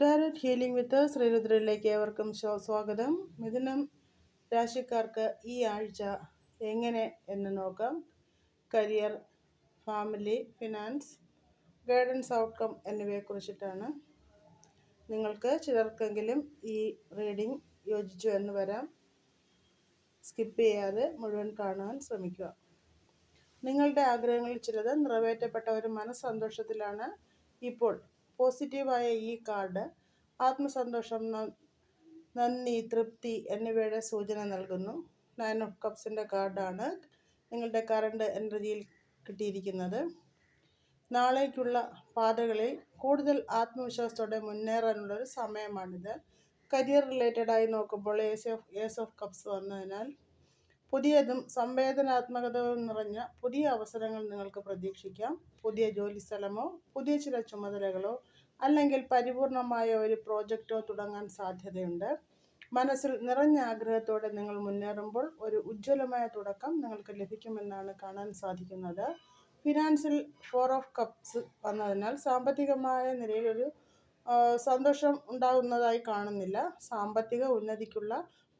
Tarot healing വിത്ത് ശ്രീരുദ്രയിലേക്ക് ഏവർക്കും സ്വാഗതം. മിഥുനം രാശിക്കാർക്ക് ഈ ആഴ്ച എങ്ങനെ എന്ന് നോക്കാം. Career family finance guidance outcome എന്നിവയെക്കുറിച്ചിട്ടാണ്. നിങ്ങൾക്ക് ചിലർക്കെങ്കിലും ഈ റീഡിംഗ് യോജിച്ചു എന്ന് വരാം. സ്കിപ്പ് ചെയ്യാതെ മുഴുവൻ കാണാൻ ശ്രമിക്കുക. നിങ്ങളുടെ ആഗ്രഹങ്ങളിൽ ചിലത് നിറവേറ്റപ്പെട്ട ഒരു മനസ്സന്തോഷത്തിലാണ് ഇപ്പോൾ പോസിറ്റീവായ ഈ കാർഡ് ആത്മസന്തോഷം നന്ദി തൃപ്തി എന്നിവയുടെ സൂചന നൽകുന്നു. നയൻ ഓഫ് കപ്സിന്റെ കാർഡാണ് നിങ്ങളുടെ കറണ്ട് എനർജിയിൽ കിട്ടിയിരിക്കുന്നത്. നാളേക്കുള്ള പാതകളിൽ കൂടുതൽ ആത്മവിശ്വാസത്തോടെ മുന്നേറാനുള്ളൊരു സമയമാണിത്. കരിയർ റിലേറ്റഡായി നോക്കുമ്പോൾ ace of ace of cups വന്നതിനാൽ പുതിയതും സംവേദനാത്മകതയും നിറഞ്ഞ പുതിയ അവസരങ്ങൾ നിങ്ങൾക്ക് പ്രതീക്ഷിക്കാം. പുതിയ ജോലി സ്ഥലമോ പുതിയ ചില ചുമതലകളോ അല്ലെങ്കിൽ പരിപൂർണമായ ഒരു പ്രോജക്റ്റോ തുടങ്ങാൻ സാധ്യതയുണ്ട്. മനസ്സിൽ നിറഞ്ഞ ആഗ്രഹത്തോടെ നിങ്ങൾ മുന്നേറുമ്പോൾ ഒരു ഉജ്ജ്വലമായ തുടക്കം നിങ്ങൾക്ക് ലഭിക്കുമെന്നാണ് കാണാൻ സാധിക്കുന്നത്. ഫിനാൻസിൽ ഫോർ ഓഫ് കപ്സ് വന്നതിനാൽ സാമ്പത്തികമായ നിലയിൽ ഒരു സന്തോഷം ഉണ്ടാകുന്നതായി കാണുന്നില്ല. സാമ്പത്തിക ഉന്നതിക്കുള്ള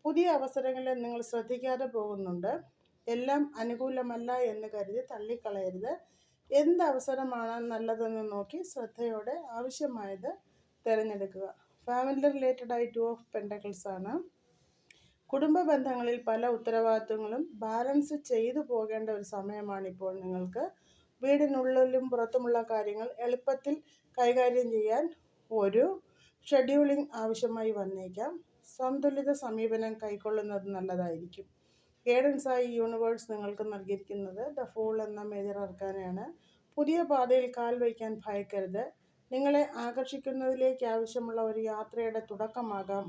പുതിയ അവസരങ്ങളെ നിങ്ങൾ ശ്രദ്ധിക്കാതെ പോകുന്നുണ്ട്. എല്ലാം അനുകൂലമല്ല എന്ന് കരുതി തള്ളിക്കളയരുത്. എന്ത് അവസരമാണ് നല്ലതെന്ന് നോക്കി ശ്രദ്ധയോടെ ആവശ്യമായത് തിരഞ്ഞെടുക്കുക. ഫാമിലി റിലേറ്റഡ് ആയി ടു ഓഫ് പെൻഡക്കിൾസ് ആണ്. കുടുംബ ബന്ധങ്ങളിൽ പല ഉത്തരവാദിത്വങ്ങളും ബാലൻസ് ചെയ്തു പോകേണ്ട ഒരു സമയമാണ് ഇപ്പോൾ നിങ്ങൾക്ക്. വീടിനുള്ളിലും പുറത്തുമുള്ള കാര്യങ്ങൾ എളുപ്പത്തിൽ കൈകാര്യം ചെയ്യാൻ ഒരു ഷെഡ്യൂളിംഗ് ആവശ്യമായി വന്നേക്കാം. സന്തുലിത സമീപനം കൈക്കൊള്ളുന്നത് നല്ലതായിരിക്കും. ഗൈഡൻസായി യൂണിവേഴ്സ് നിങ്ങൾക്ക് നൽകിയിരിക്കുന്നത് ദ ഫൂൾ എന്ന മേജർ അർക്കാനയാണ് പുതിയ പാതയിൽ കാൽ വയ്ക്കാൻ ഭയക്കരുത്. നിങ്ങളെ ആകർഷിക്കുന്നതിലേക്ക് ആവശ്യമുള്ള ഒരു യാത്രയുടെ തുടക്കമാകാം.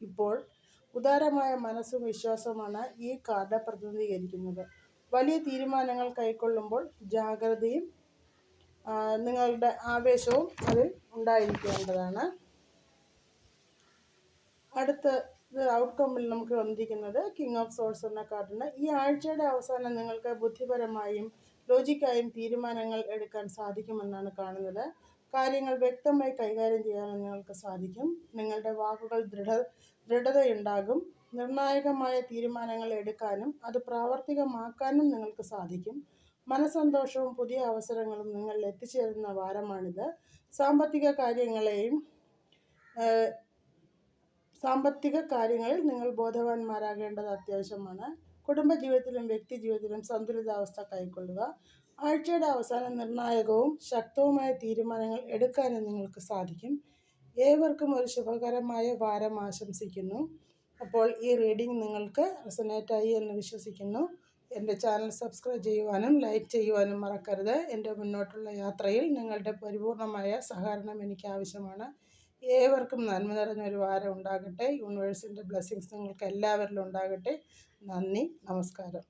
ഇപ്പോൾ ഉദാരമായ മനസ്സും വിശ്വാസവുമാണ് ഈ കാർഡ് പ്രതിനിധീകരിക്കുന്നത്. വലിയ തീരുമാനങ്ങൾ കൈക്കൊള്ളുമ്പോൾ ജാഗ്രതയും നിങ്ങളുടെ ആവേശവും അതിൽ ഉണ്ടായിരിക്കേണ്ടതാണ്. അടുത്ത ഔട്ട്കമ്മിൽ നമുക്ക് വന്നിരിക്കുന്നത് കിങ് ഓഫ് സോൾസ് എന്ന കാർഡിന് ഈ ആഴ്ചയുടെ അവസാനം നിങ്ങൾക്ക് ബുദ്ധിപരമായും ലോജിക്കായും തീരുമാനങ്ങൾ എടുക്കാൻ സാധിക്കുമെന്നാണ് കാണുന്നത്. കാര്യങ്ങൾ വ്യക്തമായി കൈകാര്യം ചെയ്യാനും നിങ്ങൾക്ക് സാധിക്കും. നിങ്ങളുടെ വാക്കുകൾ ദൃഢ ദൃഢതയുണ്ടാകും. നിർണായകമായ തീരുമാനങ്ങൾ എടുക്കാനും അത് പ്രാവർത്തികമാക്കാനും നിങ്ങൾക്ക് സാധിക്കും. മനസന്തോഷവും പുതിയ അവസരങ്ങളും നിങ്ങളിൽ എത്തിച്ചേരുന്ന വാരമാണിത്. സാമ്പത്തിക കാര്യങ്ങളെയും സാമ്പത്തിക കാര്യങ്ങളിൽ നിങ്ങൾ ബോധവാന്മാരാകേണ്ടത് അത്യാവശ്യമാണ്. കുടുംബജീവിതത്തിലും വ്യക്തി ജീവിതത്തിലും സന്തുലിതാവസ്ഥ കൈക്കൊള്ളുക. ആഴ്ചയുടെ അവസാനം നിർണായകവും ശക്തവുമായ തീരുമാനങ്ങൾ എടുക്കാനും നിങ്ങൾക്ക് സാധിക്കും. ഏവർക്കും ഒരു ശുഭകരമായ വാരം ആശംസിക്കുന്നു. അപ്പോൾ ഈ റീഡിംഗ് നിങ്ങൾക്ക് റെസനേറ്റായി എന്ന് വിശ്വസിക്കുന്നു. എന്റെ ചാനൽ സബ്സ്ക്രൈബ് ചെയ്യുവാനും ലൈക്ക് ചെയ്യുവാനും മറക്കരുത്. എന്റെ മുന്നോട്ടുള്ള യാത്രയിൽ നിങ്ങളുടെ പരിപൂർണമായ സഹകരണം എനിക്ക് ആവശ്യമാണ്. ഏവർക്കും നന്മ നിറഞ്ഞൊരു വാരം ഉണ്ടാകട്ടെ. യൂണിവേഴ്സിന്റെ ബ്ലെസ്സിങ്സ് നിങ്ങൾക്ക് എല്ലാവരിലും ഉണ്ടാകട്ടെ. നന്ദി നമസ്കാരം.